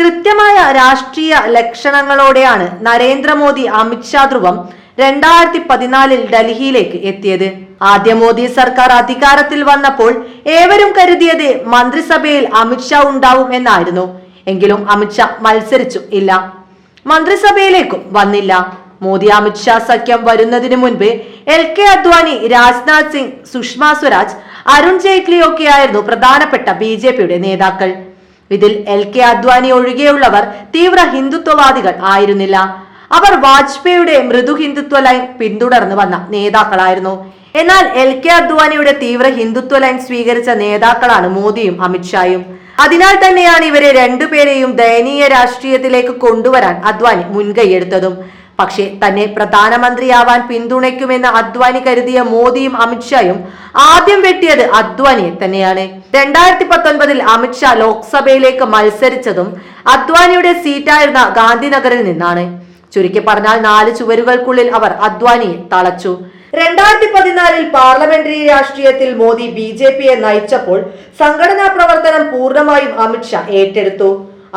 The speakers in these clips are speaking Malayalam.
കൃത്യമായ രാഷ്ട്രീയ ലക്ഷണങ്ങളോടെയാണ് നരേന്ദ്രമോദി അമിത്ഷാ ധ്രുവം രണ്ടായിരത്തി പതിനാലിൽ ഡൽഹിയിലേക്ക് എത്തിയത്. ആദ്യ മോദി സർക്കാർ അധികാരത്തിൽ വന്നപ്പോൾ ഏവരും കരുതിയത് മന്ത്രിസഭയിൽ അമിത്ഷാ ഉണ്ടാവും എന്നായിരുന്നു. എങ്കിലും അമിത്ഷാ മത്സരിച്ചു ഇല്ല. മന്ത്രിസഭയിലേക്കും വന്നില്ല. മോദി അമിത്ഷാ സഖ്യം വരുന്നതിന് മുൻപ് എൽ കെ അദ്വാനി രാജ്നാഥ് സിംഗ് സുഷമ സ്വരാജ് അരുൺ ജെയ്റ്റ്ലിയൊക്കെയായിരുന്നു പ്രധാനപ്പെട്ട ബി നേതാക്കൾ. ഇതിൽ എൽ കെ അദ്വാനി ഒഴികെയുള്ളവർ തീവ്ര ഹിന്ദുത്വവാദികൾ ആയിരുന്നില്ല. അവർ വാജ്പേയിയുടെ മൃദു ഹിന്ദുത്വ ലൈൻ പിന്തുടർന്നു വന്ന നേതാക്കളായിരുന്നു. എന്നാൽ എൽ കെ അദ്വാനിയുടെ തീവ്ര ഹിന്ദുത്വ ലൈൻ സ്വീകരിച്ച നേതാക്കളാണ് മോദിയും അമിത്ഷായും. അതിനാൽ തന്നെയാണ് ഇവരെ രണ്ടുപേരെയും ദയനീയ രാഷ്ട്രീയത്തിലേക്ക് കൊണ്ടുവരാൻ അദ്വാനി മുൻകൈയെടുത്തതും. പക്ഷേ തന്നെ പ്രധാനമന്ത്രിയാവാൻ പിന്തുണയ്ക്കുമെന്ന് അദ്വാനി കരുതിയ മോദിയും അമിത്ഷായും ആദ്യം വെട്ടിയത് അദ്വാനിയെ തന്നെയാണ്. രണ്ടായിരത്തി പത്തൊൻപതിൽ അമിത്ഷാ ലോക്സഭയിലേക്ക് മത്സരിച്ചതും അദ്വാനിയുടെ സീറ്റായിരുന്ന ഗാന്ധിനഗറിൽ നിന്നാണ്. ചുരുക്കി പറഞ്ഞാൽ നാല് ചുവരുകൾക്കുള്ളിൽ അവർ അദ്വാനിയെ തളച്ചു. രണ്ടായിരത്തി പതിനാലിൽ പാർലമെന്ററി രാഷ്ട്രീയത്തിൽ മോദി ബി ജെ പിയെ നയിച്ചപ്പോൾ സംഘടനാ പ്രവർത്തനം പൂർണമായും അമിത്ഷാ ഏറ്റെടുത്തു.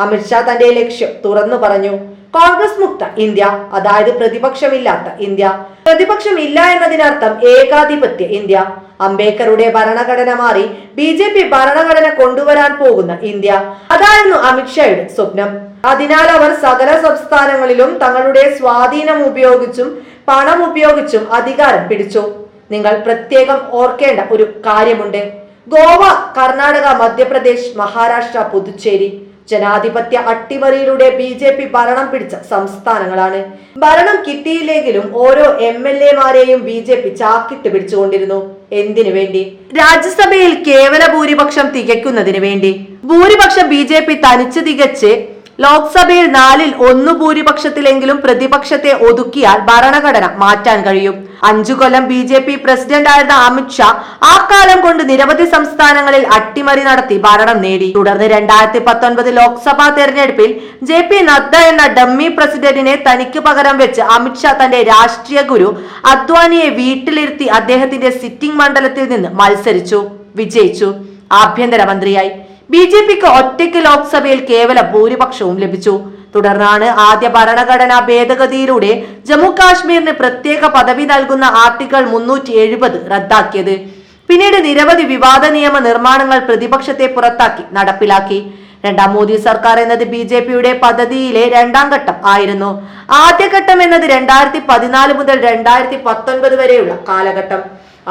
അമിത്ഷാ തന്റെ ലക്ഷ്യം തുറന്നു പറഞ്ഞു. കോൺഗ്രസ് മുക്ത ഇന്ത്യ. അതായത് പ്രതിപക്ഷമില്ലാത്ത ഇന്ത്യ. പ്രതിപക്ഷം ഇല്ല എന്നതിനർത്ഥം ഏകാധിപത്യ ഇന്ത്യ. അംബേദ്കറുടെ ഭരണഘടന മാറി ബി ജെ പി ഭരണഘടന കൊണ്ടുവരാൻ പോകുന്ന ഇന്ത്യ. അതായിരുന്നു അമിത്ഷായുടെ സ്വപ്നം. അതിനാൽ അവർ സകല സംസ്ഥാനങ്ങളിലും തങ്ങളുടെ സ്വാധീനം ഉപയോഗിച്ചും പണം ഉപയോഗിച്ചും അധികാരം പിടിച്ചു. നിങ്ങൾ പ്രത്യേകം ഓർക്കേണ്ട ഒരു കാര്യമുണ്ട്. ഗോവ കർണാടക മധ്യപ്രദേശ് മഹാരാഷ്ട്ര പുതുച്ചേരി. ജനാധിപത്യ അട്ടിമറിയിലൂടെ ബി ജെ പി ഭരണം പിടിച്ച സംസ്ഥാനങ്ങളാണ്. ഭരണം കിട്ടിയില്ലെങ്കിലും ഓരോ എം എൽ എമാരെയും ബി ജെ പി ചാക്കിട്ട് പിടിച്ചുകൊണ്ടിരുന്നു. എന്തിനു വേണ്ടി? രാജ്യസഭയിൽ കേവല ഭൂരിപക്ഷം തികയ്ക്കുന്നതിന് വേണ്ടി. ഭൂരിപക്ഷം ബി ജെ പി തനിച്ച് തികച്ച് ലോക്സഭയിൽ നാലിൽ ഒന്ന് ഭൂരിപക്ഷത്തിലെങ്കിലും പ്രതിപക്ഷത്തെ ഒതുക്കിയാൽ ഭരണഘടന മാറ്റാൻ കഴിയും. അഞ്ചു കൊല്ലം ബി ജെ പി പ്രസിഡന്റായിരുന്ന അമിത്ഷാ ആ കാലം കൊണ്ട് നിരവധി സംസ്ഥാനങ്ങളിൽ അട്ടിമറി നടത്തി ഭരണം നേടി. തുടർന്ന് രണ്ടായിരത്തി പത്തൊൻപത് ലോക്സഭാ തെരഞ്ഞെടുപ്പിൽ ജെ പി നദ്ദ എന്ന ഡമ്മി പ്രസിഡന്റിനെ തനിക്ക് പകരം വെച്ച് അമിത്ഷാ തന്റെ രാഷ്ട്രീയ ഗുരു അദ്വാനിയെ വീട്ടിലിരുത്തി അദ്ദേഹത്തിന്റെ സിറ്റിംഗ് മണ്ഡലത്തിൽ നിന്ന് മത്സരിച്ചു. വിജയിച്ചു. ആഭ്യന്തരമന്ത്രിയായി. ബി ജെ പിക്ക് ഒറ്റയ്ക്ക് ലോക്സഭയിൽ കേവല ഭൂരിപക്ഷവും ലഭിച്ചു. തുടർന്നാണ് ആദ്യ ഭരണഘടനാ ഭേദഗതിയിലൂടെ ജമ്മു കാശ്മീരിന് പ്രത്യേക പദവി നൽകുന്ന ആർട്ടിക്കിൾ മുന്നൂറ്റി എഴുപത് റദ്ദാക്കിയത്. പിന്നീട് നിരവധി വിവാദ നിയമ നിർമ്മാണങ്ങൾ പ്രതിപക്ഷത്തെ പുറത്താക്കി നടപ്പിലാക്കി. രണ്ടാം മോദി സർക്കാർ എന്നത് ബി ജെ പിയുടെ പദ്ധതിയിലെ രണ്ടാം ഘട്ടം ആയിരുന്നു. ആദ്യഘട്ടം എന്നത് രണ്ടായിരത്തി പതിനാല് മുതൽ രണ്ടായിരത്തി പത്തൊൻപത് വരെയുള്ള കാലഘട്ടം.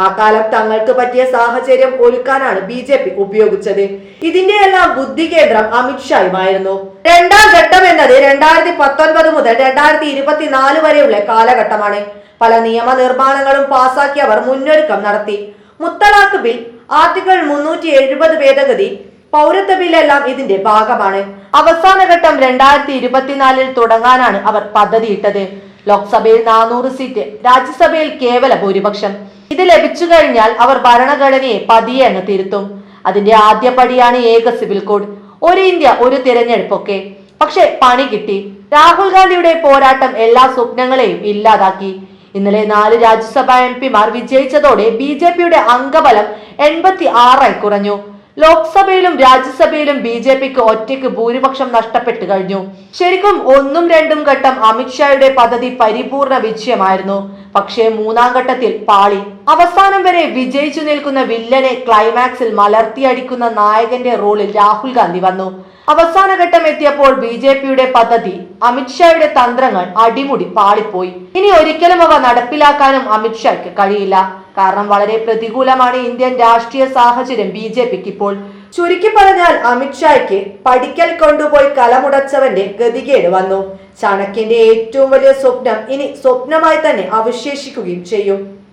ആ കാലം തങ്ങൾക്ക് പറ്റിയ സാഹചര്യം ഒരുക്കാനാണ് ബി ജെ പി ഉപയോഗിച്ചത്. ഇതിന്റെ എല്ലാം ബുദ്ധി കേന്ദ്രം അമിത്ഷായുമായിരുന്നു രണ്ടാം ഘട്ടം എന്നത് രണ്ടായിരത്തി പത്തൊൻപത് മുതൽ രണ്ടായിരത്തി ഇരുപത്തിനാല് വരെയുള്ള കാലഘട്ടമാണ്. പല നിയമ നിർമ്മാണങ്ങളും പാസാക്കി അവർ മുന്നൊരുക്കം നടത്തി. മുത്തലാഖ് ബിൽ ആർട്ടിക്കിൾ മുന്നൂറ്റി എഴുപത് ഭേദഗതി പൗരത്വ ബില്ലെല്ലാം ഇതിന്റെ ഭാഗമാണ്. അവസാന ഘട്ടം രണ്ടായിരത്തി ഇരുപത്തിനാലിൽ തുടങ്ങാനാണ് അവർ പദ്ധതിയിട്ടത്. ലോക്സഭയിൽ നാനൂറ് സീറ്റ് രാജ്യസഭയിൽ കേവല ഭൂരിപക്ഷം. ഇത് ലഭിച്ചു കഴിഞ്ഞാൽ അവർ ഭരണഘടനയെ പതിയെ അങ്ങ് തിരുത്തും. അതിന്റെ ആദ്യ പടിയാണ് ഏക സിവിൽ കോഡ്. ഒരു ഇന്ത്യ ഒരു തിരഞ്ഞെടുപ്പൊക്കെ. പക്ഷെ പണി കിട്ടി. രാഹുൽ ഗാന്ധിയുടെ പോരാട്ടം എല്ലാ സ്വപ്നങ്ങളെയും ഇല്ലാതാക്കി. ഇന്നലെ നാല് രാജ്യസഭാ എം പിമാർ വിജയിച്ചതോടെ ബി ജെ പിയുടെ അംഗബലം എൺപത്തി ആറായി കുറഞ്ഞു. ലോക്സഭയിലും രാജ്യസഭയിലും ബി ജെ പിക്ക് ഒറ്റയ്ക്ക് ഭൂരിപക്ഷം നഷ്ടപ്പെട്ടു കഴിഞ്ഞു. ശരിക്കും ഒന്നും രണ്ടും ഘട്ടം അമിത്ഷായുടെ പദ്ധതി പരിപൂർണ വിജയമായിരുന്നു. പക്ഷേ മൂന്നാം ഘട്ടത്തിൽ പാളി. അവസാനം വരെ വിജയിച്ചു നിൽക്കുന്ന വില്ലനെ ക്ലൈമാക്സിൽ മലർത്തിയടിക്കുന്ന നായകന്റെ റോളിൽ രാഹുൽ ഗാന്ധി വന്നു. അവസാന ഘട്ടം എത്തിയപ്പോൾ ബി ജെ പിയുടെ പദ്ധതി അമിത്ഷായുടെ തന്ത്രങ്ങൾ അടിമുടി പാളിപ്പോയി. ഇനി ഒരിക്കലും അവ നടപ്പിലാക്കാനും അമിത്ഷായ്ക്ക് കഴിയില്ല. കാരണം വളരെ പ്രതികൂലമാണ് ഇന്ത്യൻ രാഷ്ട്രീയ സാഹചര്യം ബി ജെ പിക്ക് ഇപ്പോൾ. ചുരുക്കി പറഞ്ഞാൽ അമിത്ഷായ്ക്ക് പഠിക്കൽ കൊണ്ടുപോയി കലമുടച്ചവന്റെ ഗതികേട് വന്നു. ചാണക്യന്റെ ഏറ്റവും വലിയ സ്വപ്നം ഇനി സ്വപ്നമായി തന്നെ അവശേഷിക്കുകയും ചെയ്യും.